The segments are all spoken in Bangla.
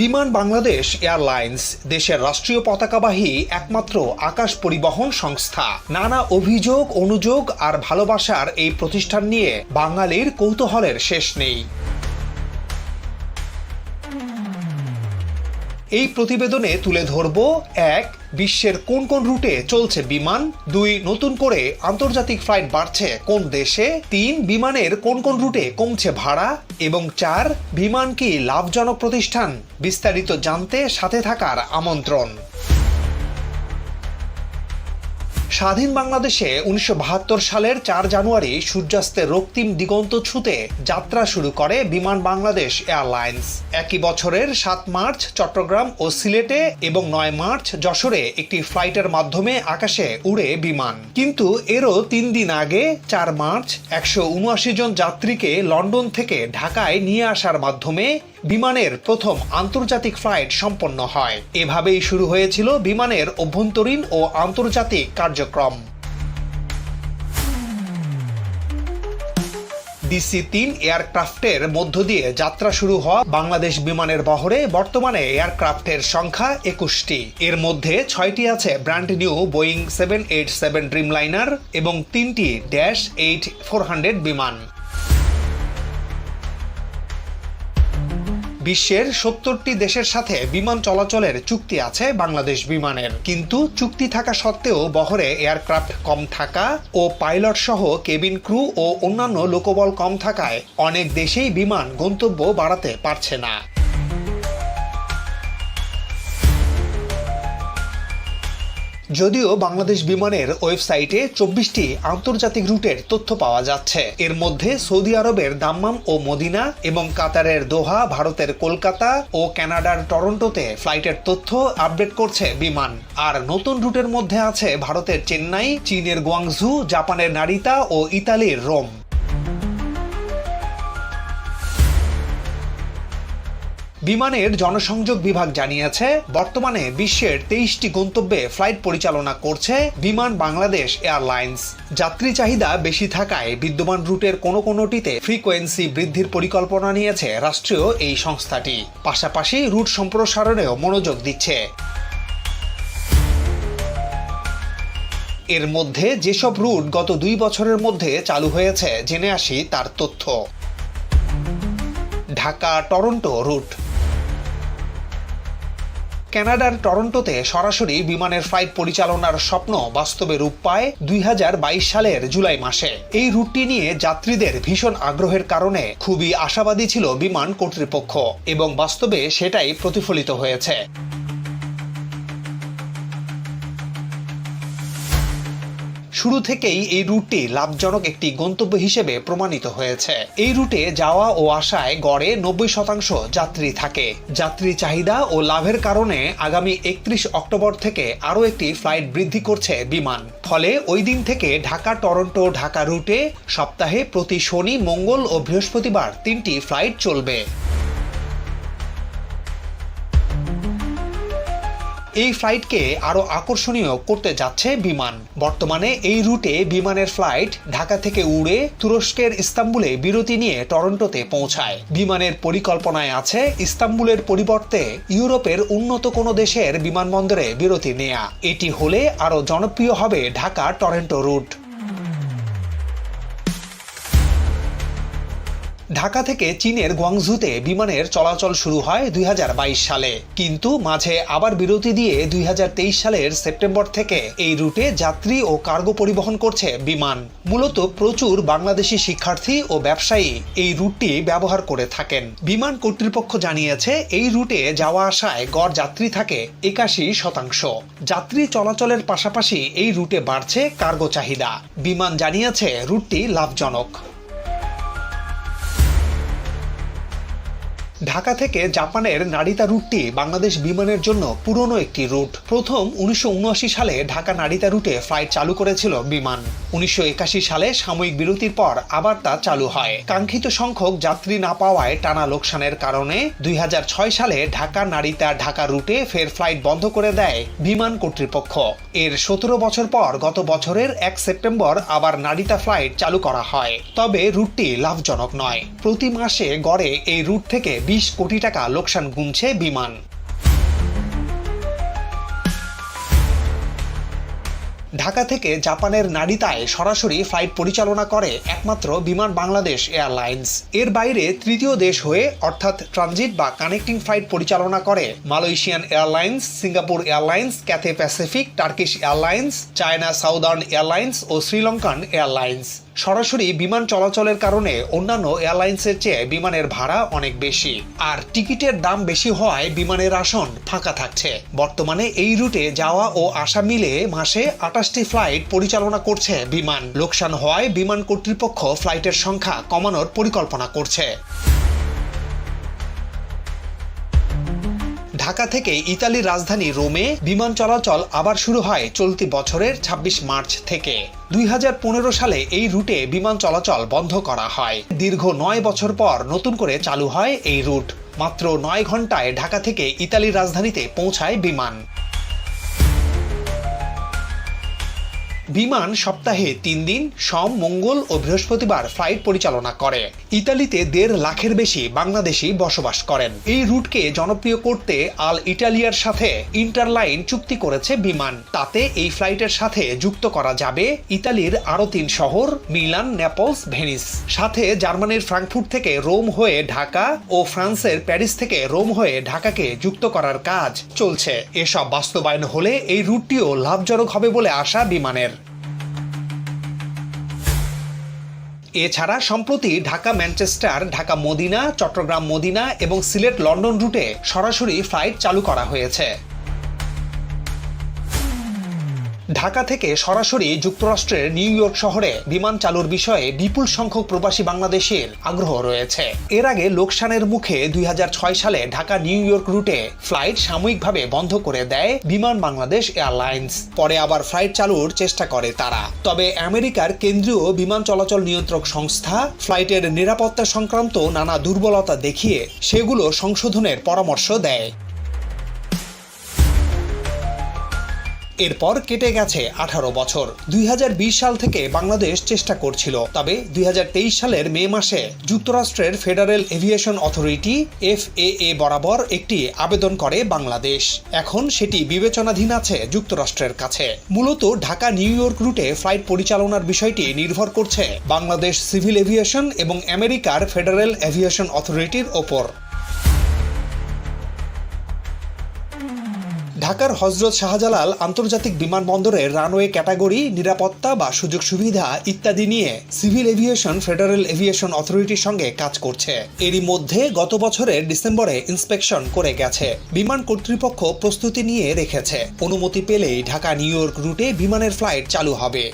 বিমান বাংলাদেশ এয়ারলাইন্স, দেশের রাষ্ট্রীয় পতাকাবাহী একমাত্র আকাশ পরিবহন সংস্থা। নানা অভিযোগ, অনুযোগ আর ভালোবাসার এই প্রতিষ্ঠান নিয়ে বাঙালির কৌতূহলের শেষ নেই। এই প্রতিবেদনে তুলে ধরব, এক, বিশ্বের কোন কোন রুটে চলছে বিমান, দুই, নতুন করে আন্তর্জাতিক ফ্লাইট বাড়ছে কোন দেশে, তিন, বিমানের কোন কোন রুটে কমছে ভাড়া, এবং চার, বিমান কি লাভজনক প্রতিষ্ঠান? বিস্তারিত জানতে সাথে থাকার আমন্ত্রণ। স্বাধীন বাংলাদেশে উনিশশো বাহাত্তর সালের চার জানুয়ারি সূর্যাস্তের রক্তিম দিগন্ত ছুতে যাত্রা শুরু করে বিমান বাংলাদেশ এয়ারলাইন্স। একই বছরের সাত মার্চ চট্টগ্রাম ও সিলেটে এবং নয় মার্চ যশোরে একটি ফ্লাইটের মাধ্যমে আকাশে উড়ে বিমান। কিন্তু এরও তিন দিন আগে, চার মার্চ, একশো উনআশি জন যাত্রীকে লন্ডন থেকে ঢাকায় নিয়ে আসার মাধ্যমে বিমানের প্রথম আন্তর্জাতিক ফ্লাইট সম্পন্ন হয়। এভাবেই শুরু হয়েছিল বিমানের অভ্যন্তরীণ ও আন্তর্জাতিক কার্যক্রম। ডিসি তিন এয়ারক্রাফটের মধ্য দিয়ে যাত্রা শুরু হওয়া বাংলাদেশ বিমানের বহরে বর্তমানে এয়ারক্রাফটের সংখ্যা একুশটি। এর মধ্যে ছয়টি আছে brand new Boeing seven eight seven Dreamliner এবং তিনটি ড্যাশ এইট ফোর হান্ড্রেড বিমান। বিশ্বের সত্তরটি দেশের সাথে বিমান চলাচলের চুক্তি আছে বাংলাদেশ বিমানের। কিন্তু চুক্তি থাকা সত্ত্বেও বহরে এয়ারক্রাফট কম থাকা ও পাইলট সহ কেবিন ক্রু ও অন্যান্য লোকবল কম থাকায় অনেক দেশেই বিমান গন্তব্য বাড়াতে পারছে না। যদিও বাংলাদেশ বিমানের ওয়েবসাইটে চব্বিশটি আন্তর্জাতিক রুটের তথ্য পাওয়া যাচ্ছে। এর মধ্যে সৌদি আরবের দাম্মাম ও মদিনা এবং কাতারের দোহা, ভারতের কলকাতা ও কানাডার টরন্টোতে ফ্লাইটের তথ্য আপডেট করছে বিমান। আর নতুন রুটের মধ্যে আছে ভারতের চেন্নাই, চীনের গুয়াংঝু, জাপানের নারিতা ও ইতালির রোম। বিমানের জনসংযোগ বিভাগ জানিয়েছে, বর্তমানে বিশ্বের তেইশটি গন্তব্যে ফ্লাইট পরিচালনা করছে বিমান বাংলাদেশ এয়ারলাইন্স। যাত্রী চাহিদা বেশি থাকায় বিদ্যমান রুটের কোনো কোনোটিতে ফ্রিকোয়েন্সি বৃদ্ধির পরিকল্পনা নিয়েছে রাষ্ট্রীয় এই সংস্থাটি। পাশাপাশি রুট সম্প্রসারণেও মনোযোগ দিচ্ছে। এর মধ্যে যেসব রুট গত দুই বছরের মধ্যে চালু হয়েছে, জেনে আসি তার তথ্য। ঢাকা টরন্টো রুট। কানাডার টরন্টোতে সরাসরি বিমানের ফ্লাইট পরিচালনার স্বপ্ন বাস্তবে রূপ পায় দুই হাজার বাইশ সালের জুলাই মাসে। এই রুটটি নিয়ে যাত্রীদের ভীষণ আগ্রহের কারণে খুবই আশাবাদী ছিল বিমান কর্তৃপক্ষ এবং বাস্তবে সেটাই প্রতিফলিত হয়েছে। শুরু থেকেই এই রুটটি লাভজনক একটি গন্তব্য হিসেবে প্রমাণিত হয়েছে। এই রুটে যাওয়া ও আসায় গড়ে নব্বই শতাংশ যাত্রী থাকে। যাত্রী চাহিদা ও লাভের কারণে আগামী একত্রিশ অক্টোবর থেকে আরও একটি ফ্লাইট বৃদ্ধি করছে বিমান। ফলে ওই দিন থেকে ঢাকা, টরন্টো, ঢাকা রুটে সপ্তাহে প্রতি শনি, মঙ্গল ও বৃহস্পতিবার তিনটি ফ্লাইট চলবে। এই ফ্লাইটকে আরও আকর্ষণীয় করতে যাচ্ছে বিমান। বর্তমানে এই রুটে বিমানের ফ্লাইট ঢাকা থেকে উড়ে তুরস্কের ইস্তাম্বুলে বিরতি নিয়ে টরন্টোতে পৌঁছায়। বিমানের পরিকল্পনায় আছে ইস্তাম্বুলের পরিবর্তে ইউরোপের উন্নত কোনো দেশের বিমানবন্দরে বিরতি নেয়া। এটি হলে আরও জনপ্রিয় হবে ঢাকা টরেন্টো রুট। ঢাকা থেকে চীনের গুয়াংঝুতে বিমানের চলাচল শুরু হয় দুই হাজার বাইশ সালে। কিন্তু মাঝে আবার বিরতি দিয়ে দুই হাজার তেইশ সালের সেপ্টেম্বর থেকে এই রুটে যাত্রী ও কার্গো পরিবহন করছে বিমান। মূলত প্রচুর বাংলাদেশি শিক্ষার্থী ও ব্যবসায়ী এই রুটটি ব্যবহার করে থাকেন। বিমান কর্তৃপক্ষ জানিয়েছে, এই রুটে যাওয়া আসায় গড় যাত্রী থাকে একাশি শতাংশ। যাত্রী চলাচলের পাশাপাশি এই রুটে বাড়ছে কার্গো চাহিদা। বিমান জানিয়েছে, রুটটি লাভজনক। ঢাকা থেকে জাপানের নারিতা রুটটি বাংলাদেশ বিমানের জন্য পুরনো একটি রুট। প্রথম উনিশশো উনআশি সালে ঢাকা নারিতা রুটে ফ্লাইট চালু করেছিল বিমান। উনিশশো একাশি সালে সাময়িক বিরতির পর আবার তা চালু হয়। কাঙ্ক্ষিত সংখ্যক যাত্রী না পাওয়ায় টানা লোকসানের কারণে দুই হাজার ছয় সালে ঢাকা নারিতা ঢাকা রুটে ফের ফ্লাইট বন্ধ করে দেয় বিমান কর্তৃপক্ষ। এর সতেরো বছর পর গত বছরের এক সেপ্টেম্বর আবার নারিতা ফ্লাইট চালু করা হয়। তবে রুটটি লাভজনক নয়। প্রতি মাসে গড়ে এই রুট থেকে বিশ কোটি টাকা লোকসান গুনছে বিমান। ঢাকা থেকে জাপানের নারিতায় সরাসরি ফ্লাইট পরিচালনা করে একমাত্র বিমান বাংলাদেশ এয়ারলাইন্স। এর বাইরে তৃতীয় দেশ হয়ে অর্থাৎ ট্রানজিট বা কানেক্টিং ফ্লাইট পরিচালনা করে Malaysian Airlines, Singapore Airlines, Cathay Pacific, Turkish Airlines, China Southern Airlines ও শ্রীলঙ্কান এয়ারলাইন্স। সরাসরি বিমান চলাচলের কারণে অন্যান্য এয়ারলাইন্সের চেয়ে বিমানের ভাড়া অনেক বেশি। আর টিকিটের দাম বেশি হওয়ায় বিমানের আসন ফাঁকা থাকছে। বর্তমানে এই রুটে যাওয়া ও আসা মিলে মাসে আটাশটি ফ্লাইট পরিচালনা করছে বিমান। লোকসান হওয়ায় বিমান কর্তৃপক্ষ ফ্লাইটের সংখ্যা কমানোর পরিকল্পনা করছে। ঢাকা থেকে ইতালির রাজধানী রোমে বিমান চলাচল আবার শুরু হয় চলতি বছরের ২৬ মার্চ থেকে। দুই হাজার পনেরো সালে এই রুটে বিমান চলাচল বন্ধ করা হয়। দীর্ঘ নয় বছর পর নতুন করে চালু হয় এই রুট। মাত্র নয় ঘন্টায় ঢাকা থেকে ইতালির রাজধানীতে পৌঁছায় বিমান। বিমান সপ্তাহে তিন দিন, সোম, মঙ্গল ও বৃহস্পতিবার ফ্লাইট পরিচালনা করে। ইতালিতে দেড় লাখের বেশি বাংলাদেশি বসবাস করেন। এই রুটকে জনপ্রিয় করতে আল ইটালিয়ার সাথে ইন্টারলাইন চুক্তি করেছে বিমান। তাতে এই ফ্লাইটের সাথে যুক্ত করা যাবে ইতালির আরও তিন শহর, মিলান নেপলস ভেনিস। সাথে জার্মানির ফ্রাঙ্কফুর্ট থেকে রোম হয়ে ঢাকা ও ফ্রান্সের প্যারিস থেকে রোম হয়ে ঢাকাকে যুক্ত করার কাজ চলছে। এসব বাস্তবায়ন হলে এই রুটটিও লাভজনক হবে বলে আশা বিমানের। এছাড়া সম্প্রতি Dhaka Manchester, Dhaka Medina, Chattogram Medina এবং সিলেট লন্ডন রুটে সরাসরি ফ্লাইট চালু করা হয়েছে। ঢাকা থেকে সরাসরি যুক্তরাষ্ট্রের নিউ ইয়র্ক শহরে বিমান চালুর বিষয়ে বিপুল সংখ্যক প্রবাসী বাংলাদেশের আগ্রহ রয়েছে। এর আগে লোকসানের মুখে দুই হাজার ছয় সালে ঢাকা নিউ ইয়র্ক রুটে ফ্লাইট সাময়িকভাবে বন্ধ করে দেয় বিমান বাংলাদেশ এয়ারলাইন্স। পরে আবার ফ্লাইট চালুর চেষ্টা করে তারা। তবে আমেরিকার কেন্দ্রীয় বিমান চলাচল নিয়ন্ত্রক সংস্থা ফ্লাইটের নিরাপত্তা সংক্রান্ত নানা দুর্বলতা দেখিয়ে সেগুলো সংশোধনের পরামর্শ দেয়। এরপর কেটে গেছে আঠারো বছর। দুই হাজার বিশ সাল থেকে বাংলাদেশ চেষ্টা করছিল। তবে দুই হাজার তেইশ সালের মে মাসে যুক্তরাষ্ট্রের ফেডারেল এভিয়েশন অথরিটি এফ বরাবর একটি আবেদন করে বাংলাদেশ। এখন সেটি বিবেচনাধীন আছে যুক্তরাষ্ট্রের কাছে। মূলত ঢাকা, নিউ ইয়র্ক রুটে ফ্লাইট পরিচালনার বিষয়টি নির্ভর করছে বাংলাদেশ সিভিল এভিয়েশন এবং আমেরিকার ফেডারেল এভিয়েশন অথরিটির ওপর। ঢাকার হজরত শাহজালাল আন্তর্জাতিক বিমানবন্দরের রানওয়ে ক্যাটাগরি, নিরাপত্তা বা সুযোগ সুবিধা ইত্যাদি নিয়ে সিভিল এভিয়েশন, ফেডারেল এভিয়েশন অথরিটির সঙ্গে কাজ করছে। এরই মধ্যে গত বছরের ডিসেম্বরে ইন্সপেকশন করে গেছে। বিমান কর্তৃপক্ষ প্রস্তুতি নিয়ে রেখেছে। অনুমতি পেলেই ঢাকা নিউ ইয়র্ক রুটে বিমানের ফ্লাইট চালু হবে।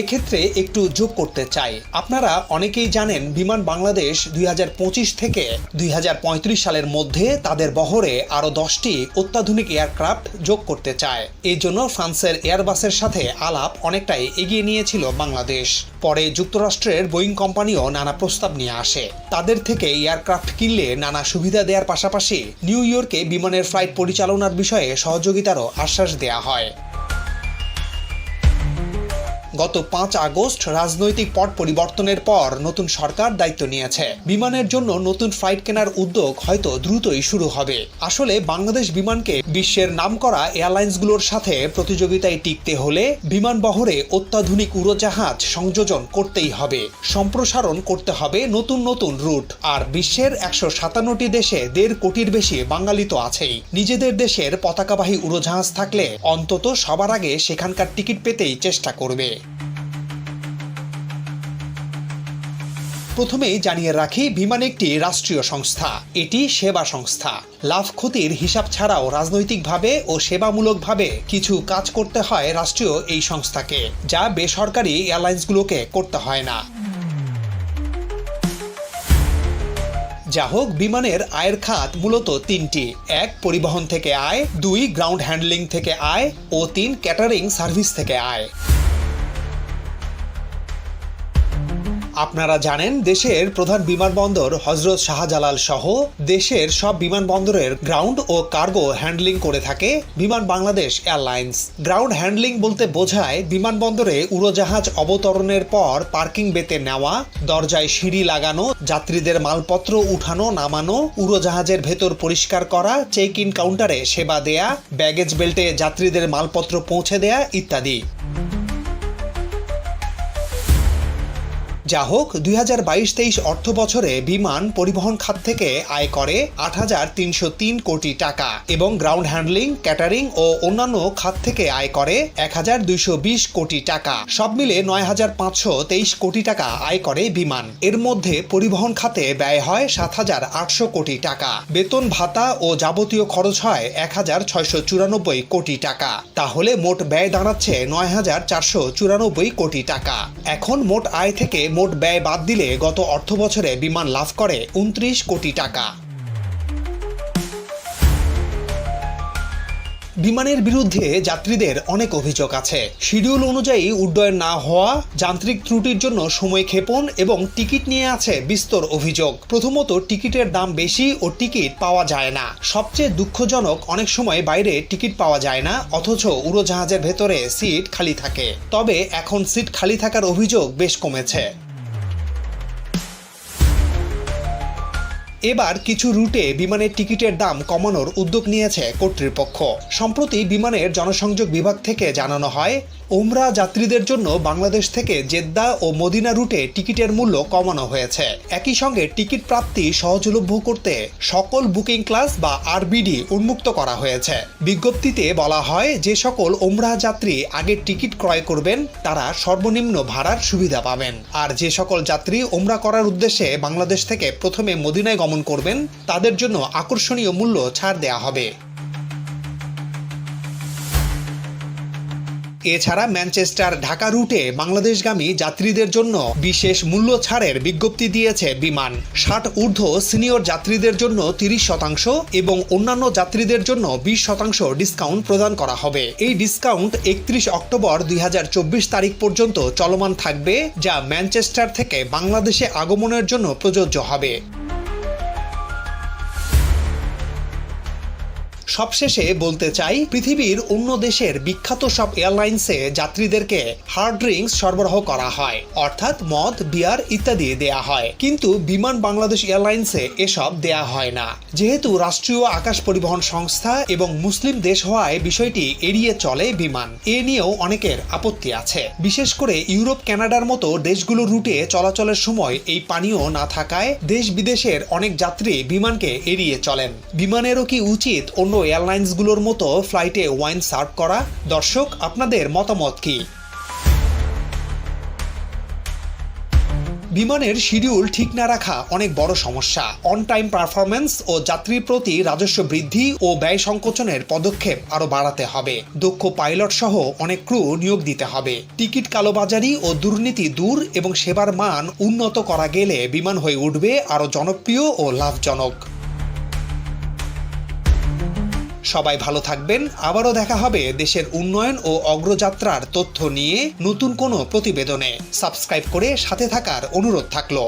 এক্ষেত্রে একটু যোগ করতে চাই। আপনারা অনেকেই জানেন, বিমান বাংলাদেশ দুই হাজার পঁচিশ থেকে দুই হাজার পঁয়ত্রিশ সালের মধ্যে তাদের বহরে আরও দশটি অত্যাধুনিক এয়ারক্রাফট যোগ করতে চায়। এই জন্য ফ্রান্সের এয়ারবাসের সাথে আলাপ অনেকটাই এগিয়ে নিয়েছিল বাংলাদেশ। পরে যুক্তরাষ্ট্রের বোয়িং কোম্পানিও নানা প্রস্তাব নিয়ে আসে। তাদের থেকে এয়ারক্রাফট কিনলে নানা সুবিধা দেওয়ার পাশাপাশি নিউ ইয়র্কে বিমানের ফ্লাইট পরিচালনার বিষয়ে সহযোগিতারও আশ্বাস দেয়া হয়। গত পাঁচ আগস্ট রাজনৈতিক পট পরিবর্তনের পর নতুন সরকার দায়িত্ব নিয়েছে। বিমানের জন্য নতুন ফ্লাইট কেনার উদ্যোগ হয়তো দ্রুতই শুরু হবে। আসলে বাংলাদেশ বিমানকে বিশ্বের নামকরা এয়ারলাইন্সগুলোর সাথে প্রতিযোগিতায় টিকতে হলে বিমান বহরে অত্যাধুনিক উড়োজাহাজ সংযোজন করতেই হবে। সম্প্রসারণ করতে হবে নতুন নতুন রুট। আর বিশ্বের একশো সাতান্নটি দেশে দেড় কোটির বেশি বাঙালি তো আছেই। নিজেদের দেশের পতাকাবাহী উড়োজাহাজ থাকলে অন্তত সবার আগে সেখানকার টিকিট পেতেই চেষ্টা করবে। প্রথমেই জানিয়ে রাখি, বিমান একটি রাষ্ট্রীয় সংস্থা। এটি সেবা সংস্থা। লাভ ক্ষতির হিসাব ছাড়াও রাজনৈতিকভাবে ও সেবামূলকভাবে কিছু কাজ করতে হয় রাষ্ট্রীয় এই সংস্থাকে, যা বেসরকারি এয়ারলাইন্সগুলোকে করতে হয় না। যা হোক, বিমানের আয়ের খাত মূলত তিনটি। এক, পরিবহন থেকে আয়। দুই গ্রাউন্ড হ্যান্ডলিং থেকে আয়। ও তিন ক্যাটারিং সার্ভিস থেকে আয়। আপনারা জানেন, দেশের প্রধান বিমানবন্দর হজরত শাহজালাল সহ দেশের সব বিমানবন্দরের গ্রাউন্ড ও কার্গো হ্যান্ডলিং করে থাকে বিমান বাংলাদেশ এয়ারলাইন্স গ্রাউন্ড হ্যান্ডলিং বলতে বোঝায় বিমানবন্দরে উড়োজাহাজ অবতরণের পর পার্কিং বেতে নেওয়া, দরজায় সিঁড়ি লাগানো, যাত্রীদের মালপত্র উঠানো, নামানো, উড়োজাহাজের ভেতর পরিষ্কার করা চেক ইন কাউন্টারে সেবা দেয়া ব্যাগেজ বেল্টে যাত্রীদের মালপত্র পৌঁছে দেয়া ইত্যাদি। যা হোক, দুই হাজার বাইশ তেইশ অর্থ বছরে বিমান পরিবহন খাত থেকে আয় করে আট হাজার তিনশো তিন কোটি টাকা এবং গ্রাউন্ড হ্যান্ডলিং ক্যাটারিং ও অন্যান্য খাত থেকে আয় করে এক হাজার দুইশো বিশ কোটি টাকা। সব মিলে নয় হাজার পাঁচশো তেইশ কোটি টাকা আয় করে বিমান। এর মধ্যে পরিবহন খাতে ব্যয় হয় সাত হাজার আটশো কোটি টাকা। বেতন, ভাতা ও যাবতীয় খরচ হয় এক হাজার ছয়শো চুরানব্বই কোটি টাকা। তাহলে মোট ব্যয় দাঁড়াচ্ছে নয় হাজার চারশো চুরানব্বই কোটি টাকা। এখন মোট আয় থেকে মোট ব্যয় বাদ দিলে গত অর্থ বছরে বিমান লাভ করে উনত্রিশ কোটি টাকা। বিমানের বিরুদ্ধে যাত্রীদের অনেক অভিযোগ আছে। শিডিউল অনুযায়ী উড্ডয়ন না হওয়া, যান্ত্রিক ত্রুটির জন্য সময় ক্ষেপণ এবং টিকিট নিয়ে আছে বিস্তর অভিযোগ। প্রথমত, টিকিটের দাম বেশি ও টিকিট পাওয়া যায় না। সবচেয়ে দুঃখজনক, অনেক সময় বাইরে টিকিট পাওয়া যায় না, অথচ উড়োজাহাজের ভেতরে সিট খালি থাকে। তবে এখন সিট খালি থাকার অভিযোগ বেশ কমেছে। এবার কিছু রুটে বিমানের টিকিটের দাম কমানোর উদ্যোগ নিয়েছে কর্তৃপক্ষ। সম্প্রতি বিমানের জনসংযোগ বিভাগ থেকে জানানো হয়, ওমরা যাত্রীদের জন্য বাংলাদেশ থেকে জেদ্দা ও মদিনা রুটে টিকিটের মূল্য কমানো হয়েছে। একই সঙ্গে টিকিট প্রাপ্তি সহজলভ্য করতে সকল বুকিং ক্লাস বা আরবিডি উন্মুক্ত করা হয়েছে। বিজ্ঞপ্তিতে বলা হয়, যে সকল ওমরা যাত্রী আগে টিকিট ক্রয় করবেন, তারা সর্বনিম্ন ভাড়ার সুবিধা পাবেন। আর যে সকল যাত্রী ওমরা করার উদ্দেশ্যে বাংলাদেশ থেকে প্রথমে মদিনায় গমন করবেন, তাদের জন্য আকর্ষণীয় মূল্য ছাড় দেয়া হবে। এছাড়া ম্যানচেস্টার ঢাকা রুটে বাংলাদেশগামী যাত্রীদের জন্য বিশেষ মূল্য ছাড়ের বিজ্ঞপ্তি দিয়েছে বিমান। ষাট ঊর্ধ্ব সিনিয়র যাত্রীদের জন্য তিরিশ শতাংশ এবং অন্যান্য যাত্রীদের জন্য বিশ শতাংশ ডিসকাউন্ট প্রদান করা হবে। এই ডিসকাউন্ট একত্রিশ অক্টোবর দুই হাজার চব্বিশ তারিখ পর্যন্ত চলমান থাকবে, যা ম্যানচেস্টার থেকে বাংলাদেশে আগমনের জন্য প্রযোজ্য হবে। সবশেষে বলতে চাই, পৃথিবীর অন্য দেশের বিখ্যাত সব এয়ারলাইন্সে যাত্রীদেরকে হার্ড ড্রিঙ্কস সরবরাহ করা হয়, অর্থাৎ মদ, বিয়ার ইত্যাদি দেয়া হয়। কিন্তু বিমান বাংলাদেশ এয়ারলাইন্সে এসব দেয়া হয় না। যেহেতু রাষ্ট্রীয় আকাশ পরিবহন সংস্থা এবং মুসলিম দেশ হওয়ায় বিষয়টি এড়িয়ে চলে বিমান, এ নিয়েও অনেকের আপত্তি আছে। বিশেষ করে ইউরোপ, কানাডার মতো দেশগুলোর রুটে চলাচলের সময় এই পানীয় না থাকায় দেশ বিদেশের অনেক যাত্রী বিমানকে এড়িয়ে চলেন। বিমানেরও কি উচিত অন্য এয়ারলাইন্সগুলোর মতো ফ্লাইটে ওয়াইন সার্ভ করা। দর্শক, আপনাদের মতামত কি? বিমানের শিডিউল ঠিক না রাখা অনেক বড় সমস্যা। অন টাইম পারফরমেন্স ও যাত্রীর প্রতি রাজস্ব বৃদ্ধি ও ব্যয় সংকোচনের পদক্ষেপ আরও বাড়াতে হবে। দক্ষ পাইলট সহ অনেক ক্রু নিয়োগ দিতে হবে। টিকিট কালোবাজারি ও দুর্নীতি দূর এবং সেবার মান উন্নত করা গেলে বিমান হয়ে উঠবে আরও জনপ্রিয় ও লাভজনক। সবাই ভালো থাকবেন। আবারও দেখা হবে দেশের উন্নয়ন ও অগ্রযাত্রার তথ্য নিয়ে নতুন কোনো প্রতিবেদনে। সাবস্ক্রাইব করে সাথে থাকার অনুরোধ থাকল।